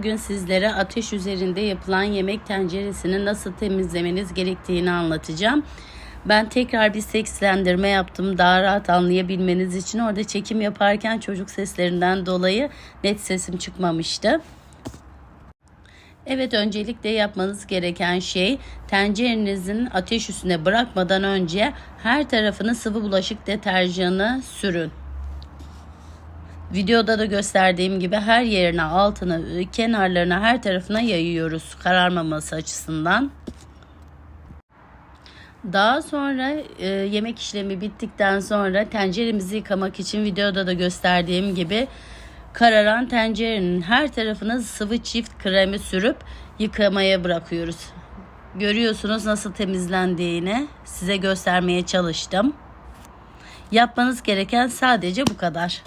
Bugün sizlere ateş üzerinde yapılan yemek tenceresini nasıl temizlemeniz gerektiğini anlatacağım. Ben tekrar bir seslendirme yaptım daha rahat anlayabilmeniz için. Orada çekim yaparken çocuk seslerinden dolayı net sesim çıkmamıştı. Evet öncelikle yapmanız gereken şey tencerenizin ateş üstüne bırakmadan önce her tarafını sıvı bulaşık deterjanı sürün. Videoda da gösterdiğim gibi her yerine, altına, kenarlarına, her tarafına yayıyoruz kararmaması açısından. Daha sonra e, yemek işlemi bittikten sonra tenceremizi yıkamak için videoda da gösterdiğim gibi kararan tencerenin her tarafına sıvı çift kremi sürüp yıkamaya bırakıyoruz. Görüyorsunuz nasıl temizlendiğini size göstermeye çalıştım. Yapmanız gereken sadece bu kadar.